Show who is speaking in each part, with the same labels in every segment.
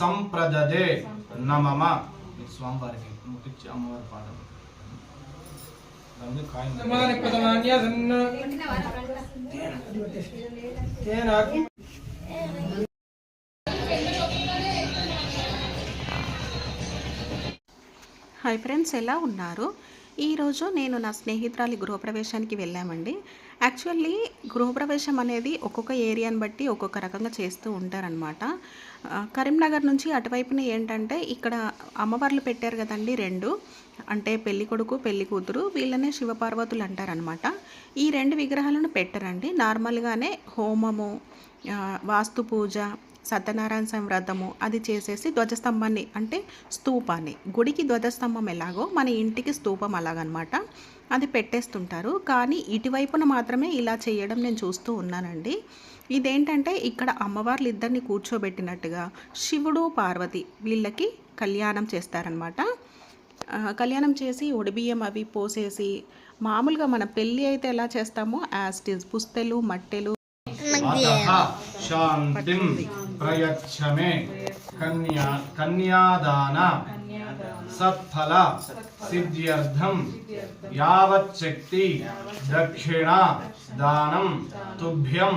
Speaker 1: సంప్రదదే నమమ. స్వామివారికి ముట్టించి అమ్మవారి కాయం
Speaker 2: తేన.
Speaker 3: హాయ్ ఫ్రెండ్స్ ఎలా ఉన్నారు? ఈరోజు నేను నా స్నేహితురాలి గృహప్రవేశానికి వెళ్ళామండి. యాక్చువల్లీ గృహప్రవేశం అనేది ఒక్కొక్క ఏరియాని బట్టి ఒక్కొక్క రకంగా చేస్తూ ఉంటారనమాట కరీంనగర్ నుంచి అటువైపున ఏంటంటే ఇక్కడ అమ్మవార్లు పెట్టారు కదండి రెండు. అంటే పెళ్ళి కొడుకు పెళ్ళి కూతురు వీళ్ళనే శివపార్వతులు అంటారనమాట ఈ రెండు విగ్రహాలను పెట్టరండి. నార్మల్గానే హోమము వాస్తు పూజ సత్యనారాయణ స్వామి వ్రతము అది చేసేసి ధ్వజస్తంభాన్ని అంటే స్తూపాన్ని గుడికి ధ్వజస్తంభం ఎలాగో మన ఇంటికి స్తూపం అలాగనమాట. అది పెట్టేస్తుంటారు. కానీ ఇటువైపున మాత్రమే ఇలా చేయడం నేను చూస్తూ ఉన్నానండి. ఇదేంటంటే ఇక్కడ అమ్మవార్లు ఇద్దరిని కూర్చోబెట్టినట్టుగా శివుడు పార్వతి వీళ్ళకి కళ్యాణం చేస్తారనమాట. కళ్యాణం చేసి ఒడిబియ్యం అవి పోసేసి మామూలుగా మన పెళ్ళి అయితే ఎలా చేస్తామో యాస్టిస్ పుస్తెలు మట్టెలు.
Speaker 1: ప్రయచ్చమే కన్యా కన్యాదాన సత్ఫల సిద్ధ్యర్థం యావచ్చక్తి దక్షిణ దానం తుభ్యం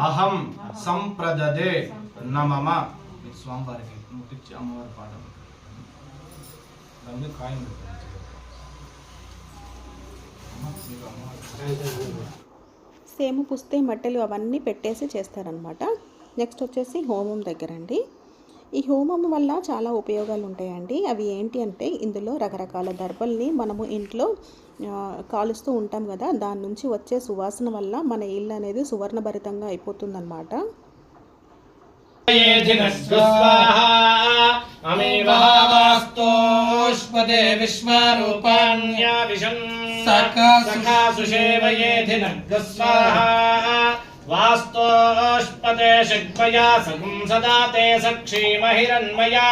Speaker 1: అహం సంప్రదదే నమమ స్వామివారికి ముట్టించి అమ్మవారి పాదం దాని మీద కాయం
Speaker 3: సేము పుస్తే మట్టెలు అవన్నీ పెట్టేసి చేస్తారనమాట నెక్స్ట్ వచ్చేసి హోమం దగ్గర అండి ఈ హోమం వల్ల చాలా ఉపయోగాలు ఉంటాయండి అవి ఏంటి అంటే ఇందులో రకరకాల దర్భల్ని మనము ఇంట్లో కాలుస్తూ ఉంటాం కదా దాని నుంచి వచ్చే సువాసన వల్ల మన ఇల్లు అనేది సువర్ణభరితంగా అయిపోతుందన్నమాట.
Speaker 2: విశ్వరూపాణ్య
Speaker 1: వాస్తోష్పదే షగ్మయా సగం సదా తే సక్షీమహిరన్మయా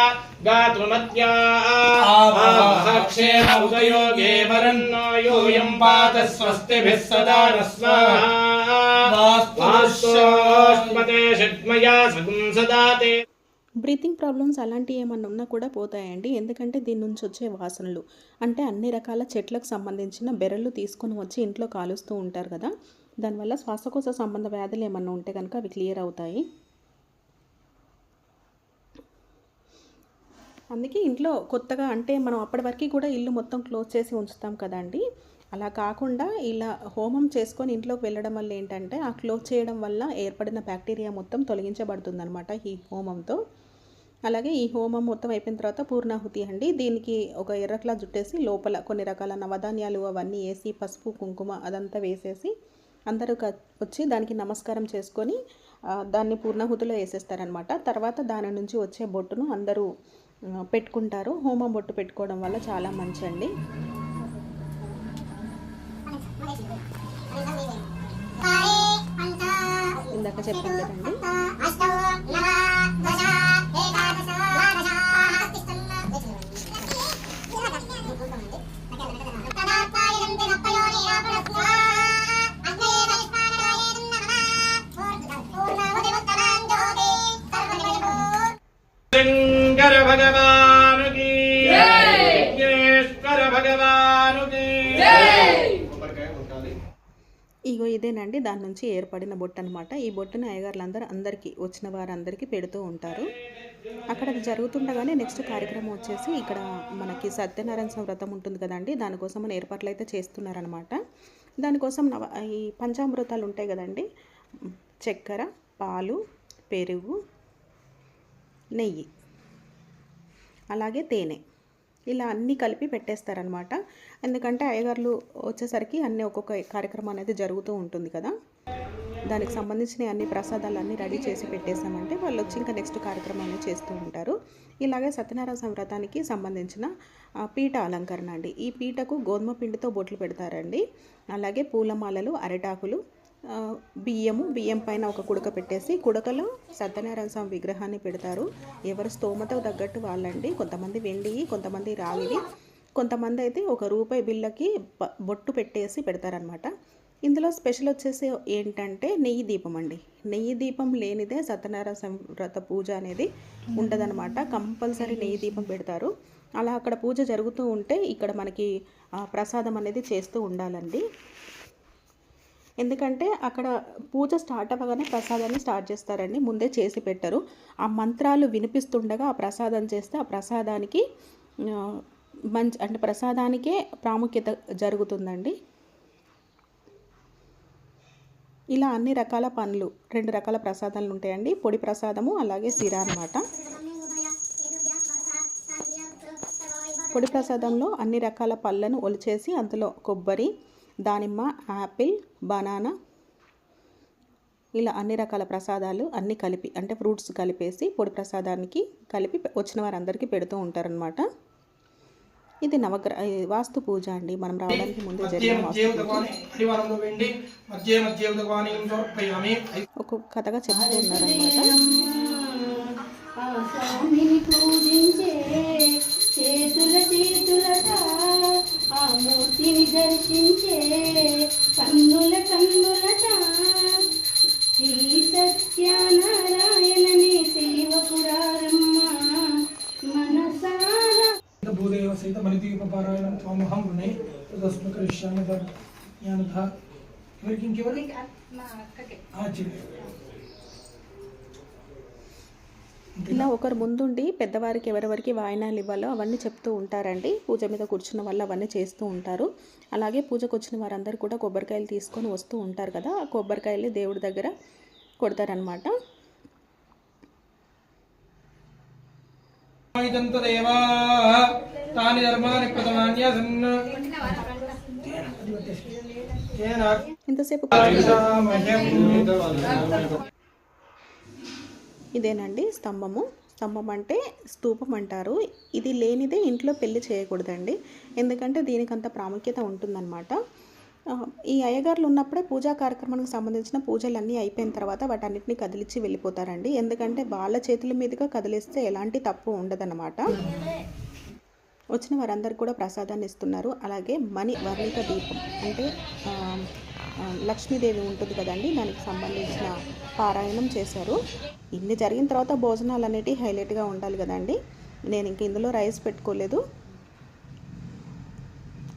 Speaker 3: బ్రీతింగ్ ప్రాబ్లమ్స్ అలాంటివి ఏమన్నా ఉన్నా కూడా పోతాయండి. ఎందుకంటే దీని నుంచి వచ్చే వాసనలు. అంటే అన్ని రకాల చెట్లకు సంబంధించిన బెరళ్ళు తీసుకొని వచ్చి ఇంట్లో కాలుస్తూ ఉంటారు కదా. దానివల్ల శ్వాసకోశ సంబంధ వ్యాధులు ఏమన్నా ఉంటే కనుక అవి క్లియర్ అవుతాయి. అందుకే ఇంట్లో కొత్తగా అంటే మనం అప్పటి వరకు కూడా ఇల్లు మొత్తం క్లోజ్ చేసి ఉంచుతాం కదండి. అలా కాకుండా ఇలా హోమం చేసుకొని ఇంట్లోకి వెళ్ళడం వల్ల ఏంటంటే ఆ క్లోజ్ చేయడం వల్ల ఏర్పడిన బ్యాక్టీరియా మొత్తం తొలగించబడుతుందనమాట ఈ హోమంతో. అలాగే ఈ హోమం మొత్తం అయిపోయిన తర్వాత పూర్ణాహుతి అండి. దీనికి ఒక ఎర్రట్లా జుట్టేసి లోపల కొన్ని రకాల నవధాన్యాలు అవన్నీ వేసి పసుపు కుంకుమ అదంతా వేసేసి అందరూ వచ్చి దానికి నమస్కారం చేసుకొని దాన్ని పూర్ణాహుతిలో వేసేస్తారనమాట తర్వాత దాని నుంచి వచ్చే బొట్టును అందరూ పెట్టుకుంటారు. హోమం బొట్టు పెట్టుకోవడం వల్ల చాలా మంచండి. ఇందాక చెప్పాను కదండి.
Speaker 1: భగవానుకి
Speaker 3: ఇగో ఇదేనండి దాని నుంచి ఏర్పడిన బొట్టు అనమాట ఈ బొట్టుని అయ్యగారులందరూ అందరికీ వచ్చిన వారందరికీ పెడుతూ ఉంటారు. అక్కడ అది జరుగుతుండగానే నెక్స్ట్ కార్యక్రమం వచ్చేసి ఇక్కడ మనకి సత్యనారాయణ వ్రతం ఉంటుంది కదండి దానికోసం మన ఏర్పాట్లు అయితే చేస్తున్నారనమాట. దానికోసం నవ ఈ పంచామృతాలు ఉంటాయి కదండి చక్కెర పాలు పెరుగు నెయ్యి అలాగే తేనె. ఇలా అన్నీ కలిపి పెట్టేస్తారనమాట ఎందుకంటే అయ్యగారులు వచ్చేసరికి అన్నీ ఒక్కొక్క కార్యక్రమం అనేది జరుగుతూ ఉంటుంది కదా. దానికి సంబంధించిన అన్ని ప్రసాదాలు అన్నీ రెడీ చేసి పెట్టేసామంటే వాళ్ళు వచ్చి ఇంకా నెక్స్ట్ కార్యక్రమాన్ని చేస్తూ ఉంటారు. ఇలాగే సత్యనారాయణ వ్రతానికి సంబంధించిన పీఠ అలంకరణ అండి. ఈ పీటకు గోధుమ పిండితో బొట్లు పెడతారండి. అలాగే పూలమాలలు అరిటాకులు బియ్యము బియ్యం పైన ఒక కుడక పెట్టేసి కుడకలో సత్యనారాయణ స్వామి విగ్రహాన్ని పెడతారు. ఎవరు స్తోమత తగ్గట్టు వాళ్ళండి. కొంతమంది వెండి కొంతమంది రాగివి. కొంతమంది అయితే ఒక రూపాయి బిళ్ళకి బొట్టు పెట్టేసి పెడతారనమాట ఇందులో స్పెషల్ వచ్చేసి ఏంటంటే నెయ్యి దీపం అండి నెయ్యి దీపం లేనిదే సత్యనారాయణ వ్రత పూజ అనేది ఉండదనమాట కంపల్సరీ నెయ్యి దీపం పెడతారు. అలా అక్కడ పూజ జరుగుతూ ఉంటే ఇక్కడ మనకి ప్రసాదం అనేది చేస్తూ ఉండాలండి. ఎందుకంటే అక్కడ పూజ స్టార్ట్ అవ్వగానే ప్రసాదాన్ని స్టార్ట్ చేస్తారండి. ముందే చేసి పెట్టరు. ఆ మంత్రాలు వినిపిస్తుండగా ఆ ప్రసాదం చేస్తే ఆ ప్రసాదానికి మంచి అంటే ప్రసాదానికే ప్రాముఖ్యత జరుగుతుందండి. ఇలా అన్ని రకాల పండ్లు రెండు రకాల ప్రసాదాలు ఉంటాయండి. పొడి ప్రసాదము అలాగే సిరా అన్నమాట. పొడి ప్రసాదంలో అన్ని రకాల పళ్ళను ఒలిచేసి అందులో కొబ్బరి దానిమ్మ యాపిల్ బనానా ఇలా అన్ని రకాల ప్రసాదాలు అన్నీ కలిపి అంటే ఫ్రూట్స్ కలిపేసి పొడి ప్రసాదానికి కలిపి వచ్చిన వారందరికీ పెడుతూ ఉంటారనమాట ఇది నవగ్ర ఇది వాస్తు పూజ అండి. మనం రావడానికి ముందే జరిగిన ఒక్కొక్క కథగా చెప్తూ ఉన్నారనమాట
Speaker 2: పారాయణం త్వమహం వృణే తదస్మ కరిష్యామి జ్ఞానధ ఎవరికి ఇంకెవరు.
Speaker 3: ఇలా ఒకరు ముందుండి పెద్దవారికి ఎవరెవరికి వాయినాలు ఇవ్వాలో అవన్నీ చెప్తూ ఉంటారండి. పూజ మీద కూర్చున్న వాళ్ళు అవన్నీ చేస్తూ ఉంటారు. అలాగే పూజకు వచ్చిన వారందరూ కూడా కొబ్బరికాయలు తీసుకొని వస్తూ ఉంటారు కదా ఆ కొబ్బరికాయలు దేవుడి దగ్గర కొడతారనమాట
Speaker 2: ఇదంత దేవా. తాని ధర్మాని ప్రథమాన్యాసన్
Speaker 3: ఇంతసేపు ఇదేనండి స్తంభము. స్తంభం అంటే స్తూపం అంటారు. ఇది లేనిదే ఇంట్లో పెళ్ళి చేయకూడదండి. ఎందుకంటే దీనికి అంత ప్రాముఖ్యత ఉంటుందన్నమాట. ఈ అయ్యగారులు ఉన్నప్పుడే పూజా కార్యక్రమానికి సంబంధించిన పూజలు అన్నీ అయిపోయిన తర్వాత వాటన్నిటిని కదిలించి వెళ్ళిపోతారండి. ఎందుకంటే వాళ్ళ చేతుల మీదుగా కదిలిస్తే ఎలాంటి తప్పు ఉండదన్నమాట. వచ్చిన వారందరికీ కూడా ప్రసాదాన్ని ఇస్తున్నారు. అలాగే మణి వర్ణిక దీపం అంటే లక్ష్మీదేవి ఉంటుంది కదండి దానికి సంబంధించిన పారాయణం చేశారు. ఇన్ని జరిగిన తర్వాత భోజనాలు అనేటివి హైలైట్గా ఉండాలి కదండి. నేను ఇంక ఇందులో రైస్ పెట్టుకోలేదు.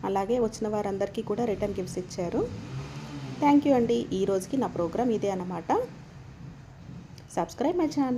Speaker 3: అలాగే వచ్చిన వారందరికీ కూడా రిటర్న్ గిఫ్ట్స్ ఇచ్చారు. థ్యాంక్ యూ అండి. ఈ రోజుకి నా ప్రోగ్రామ్ ఇదే అన్నమాట. Subscribe my channel.